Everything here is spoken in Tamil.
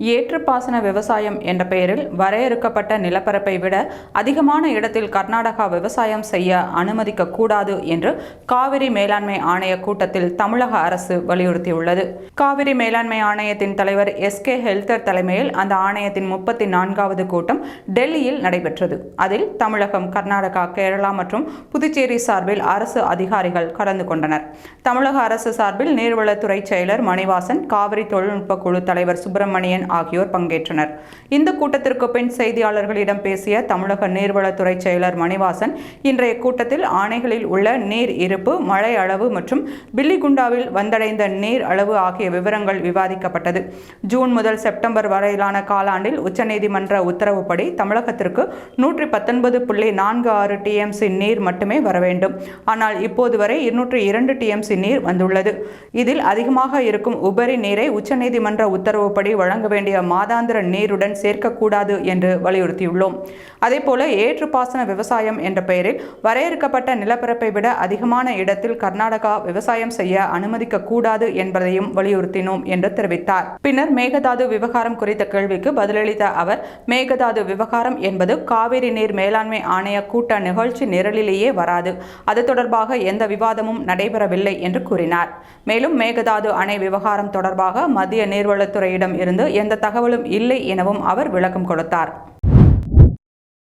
ஏற்றுப்பாசன விவசாயம் என்ற பெயரில் வரையறுக்கப்பட்ட நிலப்பரப்பை விட அதிகமான இடத்தில் கர்நாடகா விவசாயம் செய்ய அனுமதிக்க கூடாது என்று காவிரி மேலாண்மை ஆணைய கூட்டத்தில் தமிழக அரசு வலியுறுத்தியுள்ளது. காவிரி மேலாண்மை ஆணையத்தின் தலைவர் எஸ் கே ஹெல்தர் தலைமையில் அந்த ஆணையத்தின் முப்பத்தி நான்காவது கூட்டம் டெல்லியில் நடைபெற்றது. அதில் தமிழகம் கர்நாடகா கேரளா மற்றும் புதுச்சேரி சார்பில் அரசு அதிகாரிகள் கலந்து கொண்டனர். தமிழக அரசு சார்பில் நீர்வளத்துறை செயலர் மணிவாசன் காவிரி தொழில்நுட்ப குழு தலைவர் சுப்பிரமணியன் ஆகியோர் பங்கேற்றனர். இந்த கூட்டத்திற்கு பின் செய்தியாளர்களிடம் பேசிய தமிழக நீர்வளத்துறை செயலர் மணிவாசன் இன்றைய கூட்டத்தில் ஆணைகளில் உள்ள நீர் இருப்பு மழை அளவு மற்றும் பில்லிகுண்டாவில் வந்தடைந்த நீர் அளவு ஆகிய விவரங்கள் விவாதிக்கப்பட்டது. ஜூன் முதல் செப்டம்பர் வரையிலான காலாண்டில் உச்சநீதிமன்ற உத்தரவுப்படி தமிழகத்திற்கு நூற்றி பத்தொன்பது புள்ளி நான்கு ஆறு டிஎம்சி நீர் மட்டுமே வர வேண்டும். ஆனால் இப்போது வரை இருநூற்றி இரண்டு டிஎம்சி நீர் வந்துள்ளது. இதில் அதிகமாக இருக்கும் உபரி நீரை உச்சநீதிமன்ற உத்தரவுப்படி வழங்க வேண்டும் வேண்டிய மாதாந்திர நீருடன் சேர்க்கக்கூடாது என்று வலியுறுத்தியுள்ளோம். அதேபோல ஏற்றுப்பாசன விவசாயம் என்ற பெயரில் வரையறுக்கப்பட்ட நிலப்பரப்பை விட அதிகமான இடத்தில் கர்நாடகா விவசாயம் செய்ய அனுமதிக்க கூடாது என்பதையும் வலியுறுத்தினோம் என்று தெரிவித்தார். பின்னர் மேகதாது விவகாரம் குறித்த கேள்விக்கு பதிலளித்த அவர் மேகதாது விவகாரம் என்பது காவிரி நீர் மேலாண்மை ஆணைய கூட்ட நிகழ்ச்சி நிரலிலேயே வராது. அது தொடர்பாக எந்த விவாதமும் நடைபெறவில்லை என்று கூறினார். மேலும் மேகதாது அணை விவகாரம் தொடர்பாக மத்திய நீர்வளத்துறையிடம் இருந்து எந்த எந்த தகவலும் இல்லை எனவும் அவர் விளக்கம் கொடுத்தார்.